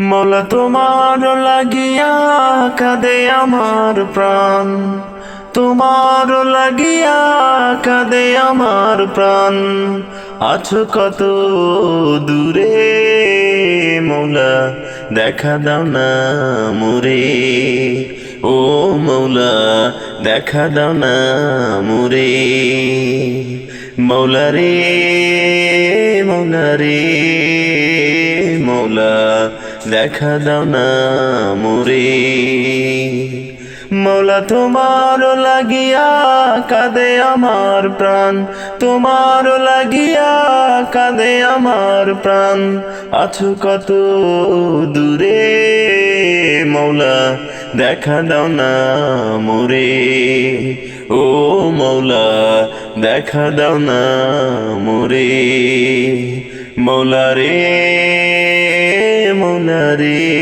মৌলা তোমার লাগিয়া কাঁদে আমার প্রাণ। তোমার লাগিয়া কাঁদে আমার প্রাণ। আছো কত দূরে মৌলা, দেখা দাও না মুরে। ও মৌলা, দেখা দাও না মুরে। মৌলা রে মৌলা রে, মৌলা দেখা দাও না মুরে মৌলা, তোমার লাগিয়া কাঁদে আমার প্রাণ। তোমার লাগিয়া কাঁদে আমার প্রাণ। আছো কত দূরে, মৌলা, দেখা দাও না মোরে ও মৌলা, দেখা দাও না মোরে মৌলা রে মৌলা রে